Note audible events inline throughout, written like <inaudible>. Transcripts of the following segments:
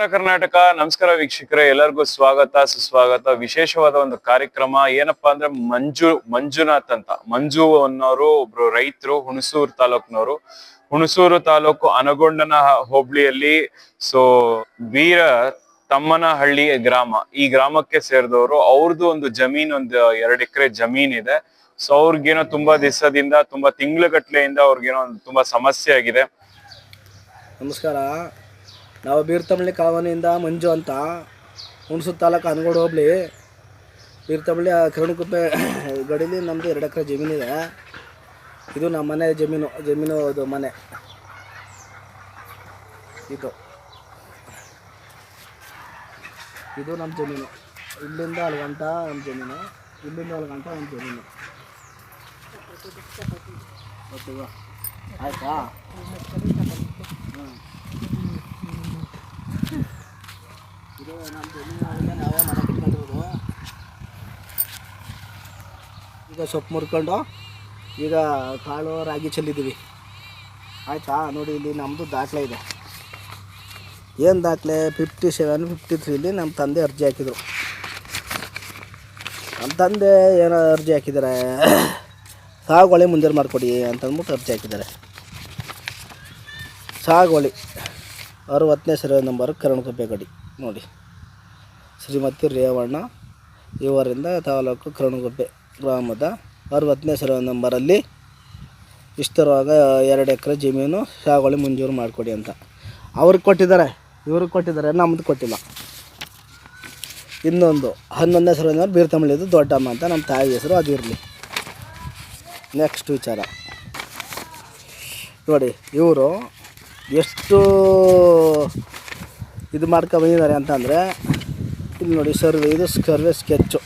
ನಮಸ್ಕಾರ ಕರ್ನಾಟಕ, ನಮಸ್ಕಾರ ವೀಕ್ಷಕರೇ, ಎಲ್ಲರಿಗೂ ಸ್ವಾಗತ, ಸುಸ್ವಾಗತ. ವಿಶೇಷವಾದ ಒಂದು ಕಾರ್ಯಕ್ರಮ ಏನಪ್ಪಾ ಅಂದ್ರೆ ಮಂಜು, ಮಂಜುನಾಥ್ ಅಂತ. ಮಂಜು ಅನ್ನೋರು ಒಬ್ರು ರೈತರು, ಹುಣಸೂರು ತಾಲೂಕ್ನವರು. ಹುಣಸೂರು ತಾಲೂಕು ಅನಗೊಂಡನ ಹೋಬಳಿಯಲ್ಲಿ ಸೊ ವೀರ ತಮ್ಮನಹಳ್ಳಿ ಗ್ರಾಮ. ಈ ಗ್ರಾಮಕ್ಕೆ ಸೇರಿದವರು. ಅವ್ರದ್ದು ಒಂದು ಜಮೀನ್ ಒಂದು ಎರಡು ಎಕರೆ ಜಮೀನ್ ಇದೆ. ಸೊ ಅವ್ರಿಗೇನೋ ತುಂಬಾ ದಿವಸದಿಂದ, ತುಂಬಾ ತಿಂಗ್ಳುಗಟ್ಲೆಯಿಂದ ಅವ್ರಿಗೇನೋ ಒಂದು ತುಂಬಾ ಸಮಸ್ಯೆ ಆಗಿದೆ. ನಮಸ್ಕಾರ. ನಾವು ಬೀರ್ತಮಳ್ಳಿ ಕಾವನಿಯಿಂದ ಮಂಜು ಅಂತ. ಹುಣಸೂರು ತಾಲೂಕು ಅನ್ಗೋಡ್ ಹೋಬಳಿ. ಬೀರ್ತಮಳ್ಳಿ ಕಿರಣಕುಪ್ಪೆ <coughs> ಗಡಿಲಿ ನಮ್ಮದು ಎರಡು ಎಕರೆ ಜಮೀನಿದೆ ಇದು. ನಮ್ಮ ಮನೆ ಜಮೀನು ಜಮೀನು ಇದು ಮನೆ. ಇದು. ಇದು ನಮ್ಮ ಜಮೀನು. ಇಲ್ಲಿಂದ ಅಲ್ಲಿ ಗಂಟ ನಮ್ಮ ಜಮೀನು. ಇಲ್ಲಿಂದ ಅಲ್ಲಿ ಗಂಟ ನಮ್ಮ ಜಮೀನು. ಆಯ್ತಾ? ನಮ್ಮ ನಾವೇ ಈಗ ಸೊಪ್ಪು ಮುರ್ಕೊಂಡು ಈಗ ಕಾಳು, ರಾಗಿ ಚೆಲ್ಲಿದ್ದೀವಿ. ಆಯ್ತಾ? ನೋಡಿ ಇಲ್ಲಿ ನಮ್ಮದು ದಾಖಲೆ ಇದೆ. ಏನು ದಾಖಲೆ? ಫಿಫ್ಟಿ ಸೆವೆನ್ ಫಿಫ್ಟಿ ತ್ರೀಲಿ ನಮ್ಮ ತಂದೆ ಅರ್ಜಿ ಹಾಕಿದರು. ನಮ್ಮ ತಂದೆ ಏನೋ ಅರ್ಜಿ ಹಾಕಿದ್ದಾರೆ. ಸಾಗುವಳಿ ಮುಂಜಾನೆ ಮಾಡಿಕೊಡಿ ಅಂತಂದ್ಬಿಟ್ಟು ಅರ್ಜಿ ಹಾಕಿದ್ದಾರೆ. ಸಾಗುವಳಿ. ಅರವತ್ತನೇ ಸರ್ವೆ ನಂಬರ್ ಕರಣಕುಪ್ಪೆ ಗಡಿ ನೋಡಿ. ಶ್ರೀಮತಿ ರೇವಣ್ಣ, ಇವರಿಂದ ತಾಲೂಕು ಕರಣಗುಪ್ಪೆ ಗ್ರಾಮದ ಅರವತ್ತನೇ ಸರ್ವೆ ನಂಬರಲ್ಲಿ ಇಷ್ಟರವಾಗ ಎರಡು ಎಕರೆ ಜಮೀನು ಸಾಗುವಳಿ ಮಂಜೂರು ಮಾಡಿಕೊಡಿ ಅಂತ. ಅವ್ರಿಗೆ ಕೊಟ್ಟಿದ್ದಾರೆ, ಇವ್ರಿಗೆ ಕೊಟ್ಟಿದ್ದಾರೆ ನಮ್ಮದು ಕೊಟ್ಟಿಲ್ಲ. ಇನ್ನೊಂದು ಹನ್ನೊಂದನೇ ಸರ್ವೆ ನಂಬರ್ ಬೀರ್ತಮಳ್ಳಿದು ದೊಡ್ಡಮ್ಮ ಅಂತ ನಮ್ಮ ತಾಯಿ ಹೆಸರು, ಅದು ಇರಲಿ. ನೆಕ್ಸ್ಟ್ ವಿಚಾರ. ನೋಡಿ, ಇವರು ಎಷ್ಟು ಇದು ಮಾಡ್ಕೊ ಬಂದಿದ್ದಾರೆ ಅಂತಂದರೆ ಇಲ್ಲಿ ನೋಡಿ ಸರ್ವೆ ಇದು ಸರ್ವೆ ಸ್ಕೆಚ್ಚು.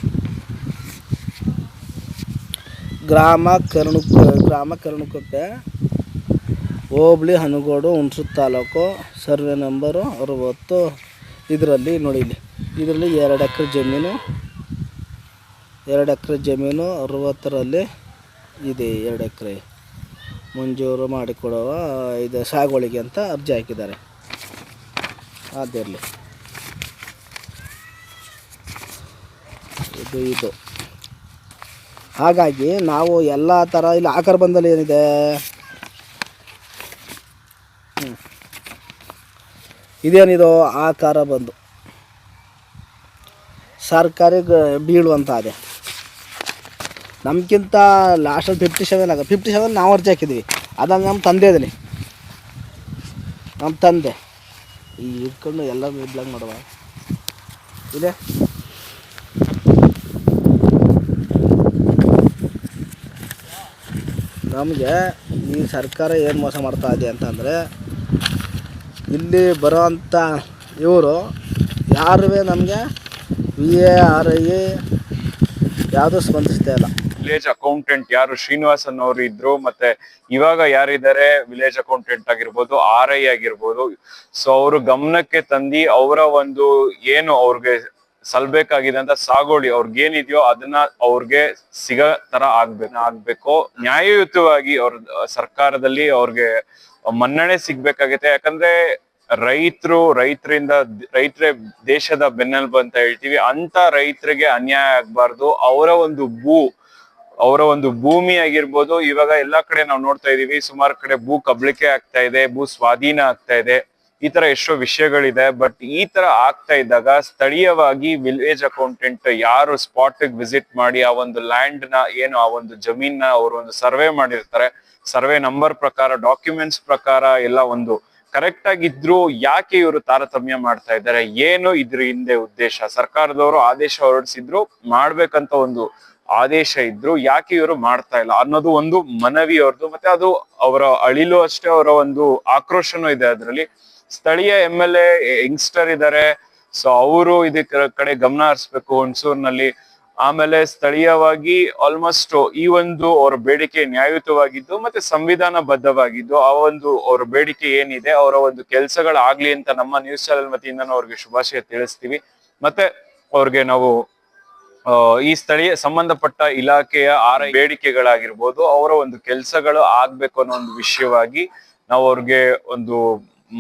ಗ್ರಾಮ ಕರ್ಣು, ಗ್ರಾಮ ಕರುಣಕುಪ್ಪೆ, ಹೋಬಳಿ ಹನುಗೋಡು, ಹುಣಸೂರು ತಾಲೂಕು, ಸರ್ವೆ ನಂಬರು ಅರವತ್ತು. ಇದರಲ್ಲಿ ನೋಡಿ ಇಲ್ಲಿ, ಇದರಲ್ಲಿ ಎರಡು ಎಕರೆ ಜಮೀನು, ಎರಡು ಎಕರೆ ಜಮೀನು ಅರವತ್ತರಲ್ಲಿ ಇದೆ, ಎರಡು ಎಕರೆ. ಮಂಜೂರು ಮಾಡಿಕೊಡುವ, ಇದು ಸಾಗುವಳಿಗೆ ಅಂತ ಅರ್ಜಿ ಹಾಕಿದ್ದಾರೆ. ಅದಿರಲಿ. ಇದು. ಇದು ಹಾಗಾಗಿ ನಾವು ಎಲ್ಲ ಥರ ಇಲ್ಲಿ ಆಕಾರ ಬಂದಲ್ಲಿ ಏನಿದೆ. ಇದೇನಿದು? ಆಕಾರ ಬಂದು. ಸರ್ಕಾರಿ ಬೀಳುವಂಥ ಅದೇ. ನಮ್ಗಿಂತ ಲಾಸ್ಟಲ್ಲಿ ಫಿಫ್ಟಿ ಸೆವೆನ್ ಆಗ ಫಿಫ್ಟಿ ಸೆವೆನ್ ನಾವು ಅರ್ಜಿ ಹಾಕಿದ್ವಿ. ಅದಾಗ ನಮ್ಮ ತಂದೆ ಇದೀನಿ ನಮ್ಮ ತಂದೆ. ಈ ಇಟ್ಕೊಂಡು ಎಲ್ಲ ಇದ್ಲಂಗೆ ಮಾಡುವ. ಇದೆ ನಮಗೆ ಈ ಸರ್ಕಾರ ಏನು ಮೋಸ ಮಾಡ್ತಾ ಇದೆ ಅಂತಂದರೆ ಇಲ್ಲಿ ಬರೋವಂಥ ಇವರು ಯಾರೂ ನಮಗೆ ವಿ ಎ ಆರ್ ಐ ಯಾವುದೂ ಸ್ಪಂದಿಸ್ತಾ ಇಲ್ಲ. ವಿಲೇಜ್ ಅಕೌಂಟೆಂಟ್ ಯಾರು? ಶ್ರೀನಿವಾಸ್ ಅನ್ನೋರು ಇದ್ರು, ಮತ್ತೆ ಇವಾಗ ಯಾರಿದ್ದಾರೆ? ವಿಲೇಜ್ ಅಕೌಂಟೆಂಟ್ ಆಗಿರ್ಬೋದು ಆರ್ ಐ ಆಗಿರ್ಬೋದು. ಸೊ ಅವರು ಗಮನಕ್ಕೆ ತಂದಿ ಅವರ ಒಂದು ಏನು ಅವ್ರಿಗೆ ಸಲ್ಬೇಕಾಗಿದೆ ಅಂತ ಸಾಗೋಳಿ ಅವ್ರಿಗೆ ಏನಿದೆಯೋ ಅದನ್ನ ಅವ್ರಿಗೆ ಸಿಗೋ ತರ ಆಗ್ಬೇಕು. ಆಗ್ಬೇಕು. ನ್ಯಾಯಯುತವಾಗಿ ಅವ್ರ, ಸರ್ಕಾರದಲ್ಲಿ ಅವ್ರಿಗೆ ಮನ್ನಣೆ ಸಿಗ್ಬೇಕಾಗತ್ತೆ. ಯಾಕಂದ್ರೆ ರೈತರು, ರೈತರಿಂದ ರೈತರೇ ದೇಶದ ಬೆನ್ನೆಲುಬು ಅಂತ ಹೇಳ್ತೀವಿ. ಅಂತ ರೈತರಿಗೆ ಅನ್ಯಾಯ ಆಗ್ಬಾರ್ದು. ಅವರ ಒಂದು ಭೂ, ಅವರ ಒಂದು ಭೂಮಿ ಆಗಿರ್ಬೋದು. ಇವಾಗ ಎಲ್ಲಾ ಕಡೆ ನಾವು ನೋಡ್ತಾ ಇದೀವಿ. ಸುಮಾರು ಕಡೆ ಭೂ ಕಬಳಿಕೆ ಆಗ್ತಾ ಇದೆ, ಭೂ ಸ್ವಾಧೀನ ಆಗ್ತಾ ಇದೆ. ಈ ತರ ಎಷ್ಟೋ ವಿಷಯಗಳಿದೆ ಬಟ್ ಈ ತರ ಆಗ್ತಾ ಇದ್ದಾಗ ಸ್ಥಳೀಯವಾಗಿ ವಿಲೇಜ್ ಅಕೌಂಟೆಂಟ್ ಯಾರು ಸ್ಪಾಟ್ ವಿಸಿಟ್ ಮಾಡಿ ಆ ಒಂದು ಲ್ಯಾಂಡ್ನ ಏನು, ಆ ಒಂದು ಜಮೀನ್ನ ಅವರು ಒಂದು ಸರ್ವೆ ಮಾಡಿರ್ತಾರೆ. ಸರ್ವೆ ನಂಬರ್ ಪ್ರಕಾರ ಡಾಕ್ಯುಮೆಂಟ್ಸ್ ಪ್ರಕಾರ ಎಲ್ಲ ಒಂದು ಕರೆಕ್ಟ್ ಆಗಿದ್ರು ಯಾಕೆ ಇವರು ತಾರತಮ್ಯ ಮಾಡ್ತಾ ಇದ್ದಾರೆ, ಏನು ಇದ್ರ ಹಿಂದೆ ಉದ್ದೇಶ? ಸರ್ಕಾರದವರು ಆದೇಶ ಹೊರಡಿಸಿದ್ರು, ಮಾಡ್ಬೇಕಂತ ಒಂದು ಆದೇಶ ಇದ್ರು ಯಾಕೆ ಇವರು ಮಾಡ್ತಾ ಇಲ್ಲ? ಅನ್ನೋದು ಒಂದು ಮನವಿ ಅವ್ರದ್ದು ಮತ್ತೆ ಅದು ಅವರ ಅಳಿಲು ಅಷ್ಟೇ ಅವರ ಒಂದು ಆಕ್ರೋಶನೂ ಇದೆ ಅದರಲ್ಲಿ. ಸ್ಥಳೀಯ ಎಂ ಎಲ್ ಎ ಯಂಗ್ಸ್ಟರ್ ಇದ್ದಾರೆ ಸೊ ಅವರು ಇದಕ್ಕೆ ಕಡೆ ಗಮನ ಹರಿಸ್ಬೇಕು ಹುಣಸೂರಿನಲ್ಲಿ ಆಮೇಲೆ ಸ್ಥಳೀಯವಾಗಿ ಆಲ್ಮೋಸ್ಟ್ ಈ ಒಂದು ಅವರ ಬೇಡಿಕೆ ನ್ಯಾಯಯುತವಾಗಿದ್ದು ಮತ್ತೆ ಸಂವಿಧಾನ ಬದ್ಧವಾಗಿದ್ದು ಆ ಒಂದು ಅವರ ಬೇಡಿಕೆ ಏನಿದೆ, ಅವರ ಒಂದು ಕೆಲಸಗಳಾಗ್ಲಿ ಅಂತ ನಮ್ಮ ನ್ಯೂಸ್ ಚಾನೆಲ್ ವತಿಯಿಂದ ಅವ್ರಿಗೆ ಶುಭಾಶಯ ತಿಳಿಸ್ತೀವಿ. ಮತ್ತೆ ಅವ್ರಿಗೆ ನಾವು ಈ ಸ್ಥಳೀಯ ಸಂಬಂಧಪಟ್ಟ ಇಲಾಖೆಯ ಆರ ಬೇಡಿಕೆಗಳಾಗಿರ್ಬೋದು, ಅವರ ಒಂದು ಕೆಲಸಗಳು ಆಗ್ಬೇಕು ಅನ್ನೋ ಒಂದು ವಿಷಯವಾಗಿ ನಾವು ಅವ್ರಿಗೆ ಒಂದು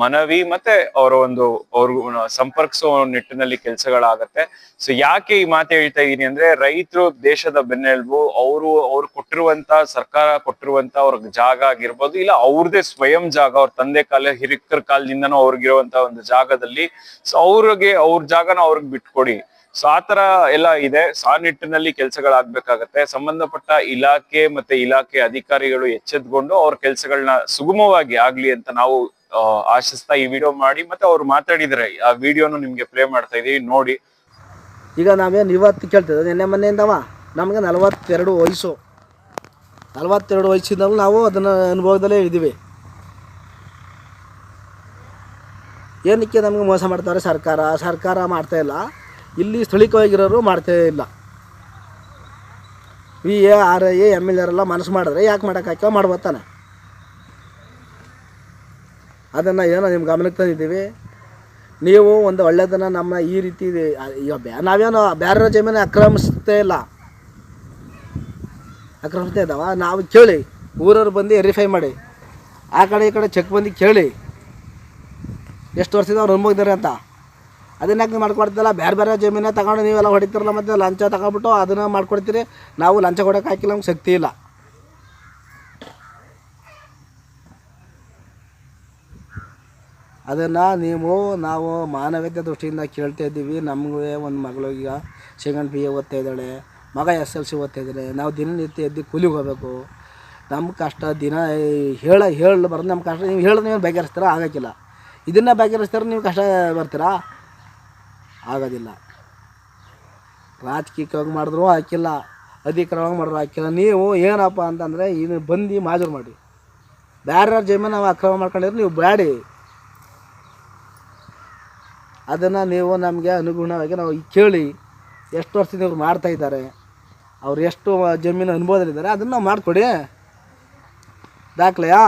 ಮನವಿ ಮತ್ತೆ ಅವರ ಒಂದು ಅವ್ರ ಸಂಪರ್ಕಿಸೋ ನಿಟ್ಟಿನಲ್ಲಿ ಕೆಲಸಗಳಾಗತ್ತೆ. ಸೊ ಯಾಕೆ ಈ ಮಾತು ಹೇಳ್ತಾ ಇದೀನಿ ಅಂದ್ರೆ ರೈತರು ದೇಶದ ಬೆನ್ನೆಲುಬು, ಅವರು ಅವ್ರು ಕೊಟ್ಟಿರುವಂತ ಸರ್ಕಾರ ಕೊಟ್ಟಿರುವಂತ ಅವ್ರ ಜಾಗ ಆಗಿರ್ಬೋದು, ಇಲ್ಲ ಅವ್ರದೇ ಸ್ವಯಂ ಜಾಗ, ಅವ್ರ ತಂದೆ ಕಾಲ ಹಿರಿಕರ ಕಾಲದಿಂದನೂ ಅವ್ರಿಗಿರುವಂತ ಒಂದು ಜಾಗದಲ್ಲಿ. ಸೊ ಅವ್ರಿಗೆ ಅವ್ರ ಜಾಗನ ಅವ್ರಿಗೆ ಬಿಟ್ಕೊಡಿ. ಸೊ ಆತರ ಎಲ್ಲ ಇದೆ. ಸೊ ಆ ನಿಟ್ಟಿನಲ್ಲಿ ಕೆಲಸಗಳಾಗ್ಬೇಕಾಗತ್ತೆ. ಸಂಬಂಧಪಟ್ಟ ಇಲಾಖೆ ಮತ್ತೆ ಇಲಾಖೆ ಅಧಿಕಾರಿಗಳು ಎಚ್ಚೆತ್ಕೊಂಡು ಅವ್ರ ಕೆಲಸಗಳನ್ನ ಸುಗಮವಾಗಿ ಆಗ್ಲಿ ಅಂತ ನಾವು ಆಶಿಸ್ತಾ ಈ ವಿಡಿಯೋ ಮಾಡಿ ಮತ್ತೆ ಅವ್ರು ಮಾತಾಡಿದ್ರೆ ಆ ವಿಡಿಯೋನು ನಿಮ್ಗೆ ಪ್ಲೇ ಮಾಡ್ತಾ ಇದೀವಿ, ನೋಡಿ. ಈಗ ನಾವೇನು ಇವತ್ತು ಕೇಳ್ತಿದ್ದೆ ನಿನ್ನೆ ಮೊನ್ನೆಯಿಂದವ? ನಮಗೆ ನಲವತ್ತೆರಡು ವಯಸ್ಸು. ನಲವತ್ತೆರಡು ವಯಸ್ಸಿನಲ್ಲಿ ನಾವು ಅದನ್ನು ಅನುಭವದಲ್ಲೇ ಇದ್ದೀವಿ. ಏನಕ್ಕೆ ನಮಗೆ ಮೋಸ ಮಾಡ್ತಾರೆ ಸರ್ಕಾರ? ಸರ್ಕಾರ ಮಾಡ್ತಾ ಇಲ್ಲ. ಇಲ್ಲಿ ಸ್ಥಳೀಯವಾಗಿರೋರು ಮಾಡ್ತಾ ಇಲ್ಲ. V A R A M L A ಮನಸ್ಸು ಮಾಡಿದ್ರೆ ಯಾಕೆ ಮಾಡೋಕ್ಕಾಕ ಮಾಡ್ಬೋತಾನೆ ಅದನ್ನು ಏನೋ ನಿಮ್ಮ ಗಮನಕ್ಕೆ ತಂದಿದ್ದೀವಿ. ನೀವು ಒಂದು ಒಳ್ಳೆಯದನ್ನು ನಮ್ಮ ಈ ರೀತಿ ಈಗ ಬ್ಯಾ, ನಾವೇನು ಬೇರೆ ಜಮೀನು ಆಕ್ರಮಿಸ್ತೇ ಇಲ್ಲ. ಆಕ್ರಮಿಸ್ತಾ ಇದ್ದಾವ? ನಾವು ಕೇಳಿ. ಊರವ್ರು ಬಂದು ವೆರಿಫೈ ಮಾಡಿ. ಆ ಕಡೆ ಈ ಕಡೆ ಚೆಕ್ ಬಂದು ಕೇಳಿ. ಎಷ್ಟು ವರ್ಷದಿಂದ ಅವ್ರು ಅನುಭವಿದ್ದಾರೆ ಅಂತ. ಅದನ್ನ ಯಾಕೆ ಮಾಡ್ಕೊಡ್ತಿಲ್ಲ ಬೇರೆ ಬೇರೆ ಜಮೀನ ತಗೊಂಡು ನೀವೆಲ್ಲ ಹೊಡಿತಿರಲ್ಲ ಮತ್ತು ಲಂಚ ತಗೊಂಡ್ಬಿಟ್ಟು ಅದನ್ನು ಮಾಡ್ಕೊಡ್ತೀರಿ. ನಾವು ಲಂಚ ಕೊಡೋಕೆ ಹಾಕಿಲ್ಲ ನಮ್ಗೆ ಶಕ್ತಿ ಇಲ್ಲ. ಅದನ್ನು ನೀವು ನಾವು ಮಾನವೀಯತೆ ದೃಷ್ಟಿಯಿಂದ ಕೇಳ್ತಾ ಇದ್ದೀವಿ. ನಮಗೆ ಒಂದು ಮಗಳು ಈಗ ಸೆಕೆಂಡ್ ಪಿ ಎ ಓದ್ತಾ ಇದ್ದಾಳೆ. ಮಗ ಎಸ್ ಎಲ್ ಸಿ ಓದ್ತಾ ಇದ್ದಾರೆ ನಾವು ದಿನನಿತ್ಯ ಎದ್ದು ಕೂಲಿಗೆ ಹೋಗಬೇಕು. ನಮ್ಮ ಕಷ್ಟ ದಿನ ಹೇಳ, ಹೇಳಿ ಬರೋದು ನಮ್ಮ ಕಷ್ಟ. ನೀವು ಹೇಳಿದ್ರೆ ನೀವು ಬಗೆಹರಿಸ್ತೀರಾ? ಆಗೋಕ್ಕಿಲ್ಲ. ಇದನ್ನು ಬಗೆಹರಿಸ್ತಾರೆ ನೀವು ಕಷ್ಟ ಬರ್ತೀರಾ ಆಗೋದಿಲ್ಲ. ರಾಜಕೀಯವಾಗಿ ಮಾಡಿದ್ರು ಹಾಕಿಲ್ಲ. ಅಧಿಕಾರವಾಗಿ ಮಾಡಿದ್ರು ಹಾಕಿಲ್ಲ. ನೀವು ಏನಪ್ಪ ಅಂತಂದರೆ ಇನ್ನು ಬಂದು ಮಾಜೂರು ಮಾಡಿ. ಬೇರೆ ಜಮೀನು ನಾವು ಅಕ್ರಮ ಮಾಡ್ಕೊಂಡಿದ್ರೆ ನೀವು ಬೇಡಿ ಅದನ್ನು ನೀವು ನಮಗೆ ಅನುಗುಣವಾಗಿ ನಾವು ಕೇಳಿ ಎಷ್ಟು ವರ್ಷದಿಂದ ಇವ್ರು ಮಾಡ್ತಾ ಇದ್ದಾರೆ, ಅವ್ರು ಎಷ್ಟು ಜಮೀನು ಅನುಭವದಲ್ಲಿದ್ದಾರೆ, ಅದನ್ನು ನಾವು ಮಾಡಿಕೊಡಿ. ದಾಖಲೆಯಾ?